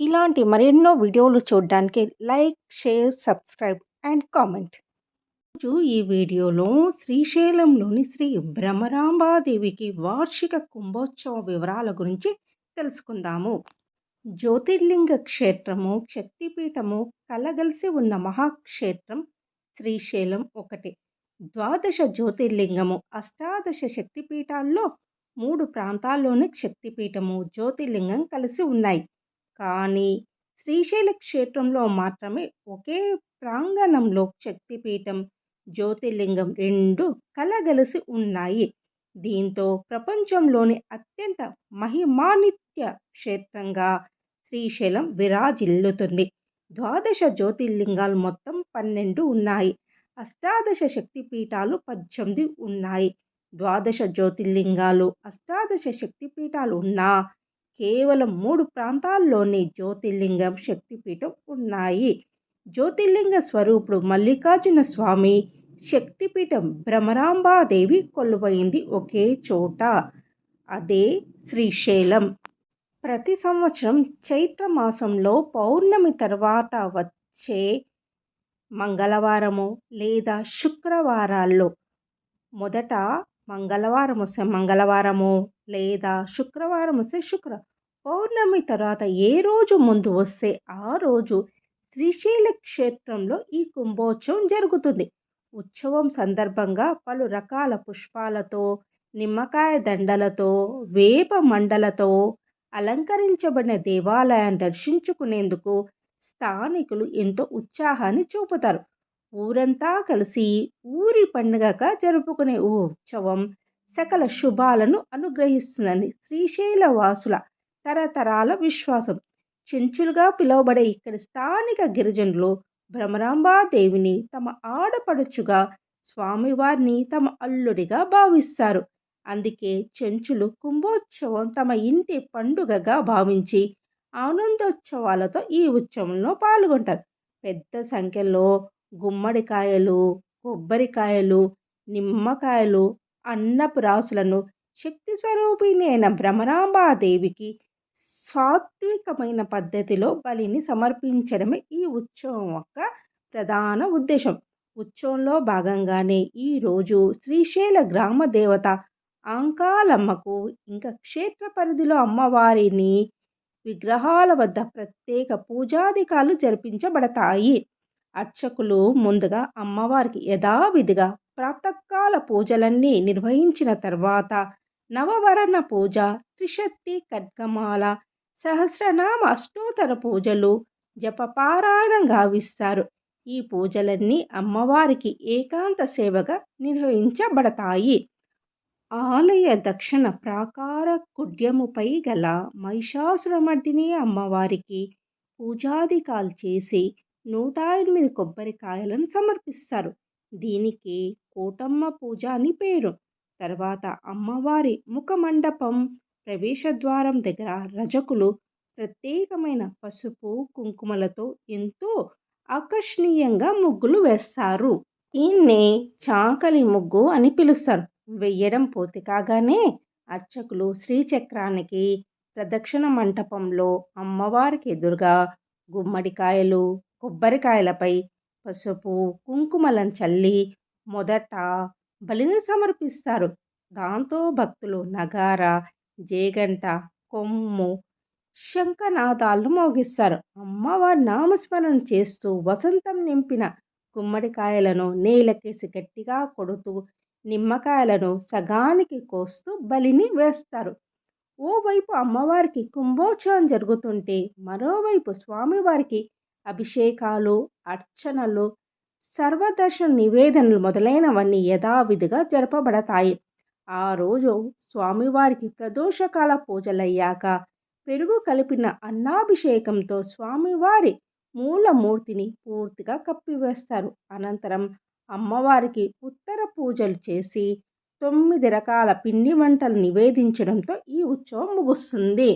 ఇలాంటి మరెన్నో వీడియోలు చూడడానికి like share subscribe and comment. రోజు ఈ వీడియోలో శ్రీశైలంలోని శ్రీ భ్రమరాంబాదేవికి వార్షిక కుంభోత్సవ వివరాల గురించి తెలుసుకుందాము. జ్యోతిర్లింగ క్షేత్రము శక్తిపీఠము కలగలిసి ఉన్న మహాక్షేత్రం శ్రీశైలం ఒకటి. ద్వాదశ జ్యోతిర్లింగము అష్టాదశ శక్తిపీఠాల్లో మూడు ప్రాంతాల్లోని శక్తిపీఠము జ్యోతిర్లింగం కలిసి ఉన్నాయి. కానీ శ్రీశైల క్షేత్రంలో మాత్రమే ఒకే ప్రాంగణంలో శక్తిపీఠం జ్యోతిర్లింగం రెండు కలగలిసి ఉన్నాయి. దీంతో ప్రపంచంలోని అత్యంత మహిమానిత్య క్షేత్రంగా శ్రీశైలం విరాజిల్లుతుంది. ద్వాదశ జ్యోతిర్లింగాలు మొత్తం పన్నెండు ఉన్నాయి. అష్టాదశ శక్తిపీఠాలు పద్దెనిమిది ఉన్నాయి. ద్వాదశ జ్యోతిర్లింగాలు అష్టాదశ శక్తిపీఠాలు ఉన్నా కేవలం మూడు ప్రాంతాల్లోని జ్యోతిర్లింగం శక్తిపీఠం ఉన్నాయి. జ్యోతిర్లింగ స్వరూపుడు మల్లికార్జున స్వామి శక్తిపీఠం భ్రమరాంబాదేవి కొలువైంది ఒకే చోట. అదే శ్రీశైలం. ప్రతి సంవత్సరం చైత్ర మాసంలో పౌర్ణమి తర్వాత వచ్చే మంగళవారము లేదా శుక్రవారాల్లో మొదట మంగళవారం మంగళవారము లేదా శుక్రవారం వస్తే శుక్ర పౌర్ణమి తర్వాత ఏ రోజు ముందు వస్తే ఆ రోజు శ్రీశైల క్షేత్రంలో ఈ కుంభోత్సవం జరుగుతుంది. ఉత్సవం సందర్భంగా పలు రకాల పుష్పాలతో నిమ్మకాయ దండలతో వేప మండలతో అలంకరించబడిన దేవాలయాన్ని దర్శించుకునేందుకు స్థానికులు ఎంతో ఉత్సాహాన్ని చూపుతారు. ఊరంతా కలిసి ఊరి పండుగగా జరుపుకునే ఓ ఉత్సవం సకల శుభాలను అనుగ్రహిస్తుందని శ్రీశైల వాసుల తరతరాల విశ్వాసం. చెంచులుగా పిలువబడే ఇక్కడి స్థానిక గిరిజనులు భ్రమరాంబాదేవిని తమ ఆడపడుచుగా స్వామివారిని తమ అల్లుడిగా భావిస్తారు. అందుకే చెంచులు కుంభోత్సవం తమ ఇంటి పండుగగా భావించి ఆనందోత్సవాలతో ఈ ఉత్సవంలో పాల్గొంటారు. పెద్ద సంఖ్యలో గుమ్మడికాయలు కొబ్బరికాయలు నిమ్మకాయలు అన్నపు రాసులను శక్తి స్వరూపిణి అయిన భ్రమరాంబాదేవికి సాత్వికమైన పద్ధతిలో బలిని సమర్పించడమే ఈ ఉత్సవం యొక్క ప్రధాన ఉద్దేశం. ఉత్సవంలో భాగంగానే ఈరోజు శ్రీశైల గ్రామ దేవత ఆంకాలమ్మకు ఇంకా క్షేత్ర పరిధిలో అమ్మవారిని విగ్రహాల వద్ద ప్రత్యేక పూజాధికాలు జరిపించబడతాయి. అర్చకులు ముందుగా అమ్మవారికి యథావిధిగా ప్రాతకాల పూజలన్నీ నిర్వహించిన తర్వాత నవవరణ పూజ త్రిశక్తి ఖడ్గమాల సహస్రనామ అష్టోత్తర పూజలు జపపారాయణం గావిస్తారు ఈ పూజలన్నీ అమ్మవారికి ఏకాంత సేవగా నిర్వహించబడతాయి. ఆలయ దక్షిణ ప్రాకార కుడ్యముపై గల మహిషాసురమర్దిని అమ్మవారికి పూజాధికాలు చేసి నూట ఎనిమిది కొబ్బరికాయలను సమర్పిస్తారు. దీనికి కోటమ్మ పూజ అని పేరు. తర్వాత అమ్మవారి ముఖమండపం ప్రవేశద్వారం దగ్గర రజకులు ప్రత్యేకమైన పసుపు కుంకుమలతో ఎంతో ఆకర్షణీయంగా ముగ్గులు వేస్తారు. ఈయన్నే చాకలి ముగ్గు అని పిలుస్తారు. వెయ్యడం పూర్తి కాగానే అర్చకులు శ్రీచక్రానికి ప్రదక్షిణ మంటపంలో అమ్మవారికి ఎదురుగా గుమ్మడికాయలు కొబ్బరికాయలపై పసుపు కుంకుమలను చల్లి మొదట బలిని సమర్పిస్తారు. దాంతో భక్తులు నగార జేగంట కొమ్ము శంఖనాదాలను మోగిస్తారు. అమ్మవారి నామస్మరణ చేస్తూ వసంతం నింపిన గుమ్మడికాయలను నేలకేసి గట్టిగా కొడుతూ నిమ్మకాయలను సగానికి కోస్తూ బలిని వేస్తారు. ఓవైపు అమ్మవారికి కుంభోత్సవం జరుగుతుంటే మరోవైపు స్వామివారికి అభిషేకాలు అర్చనలు సర్వదర్శన నివేదనలు మొదలైనవన్నీ యథావిధిగా జరపబడతాయి. ఆ రోజు స్వామివారికి ప్రదోషకాల పూజలయ్యాక పెరుగు కలిపిన అన్నాభిషేకంతో స్వామివారి మూలమూర్తిని పూర్తిగా కప్పివేస్తారు. అనంతరం అమ్మవారికి ఉత్తర పూజలు చేసి తొమ్మిది రకాల పిండి వంటలు నివేదించడంతో ఈ ఉత్సవం ముగుస్తుంది.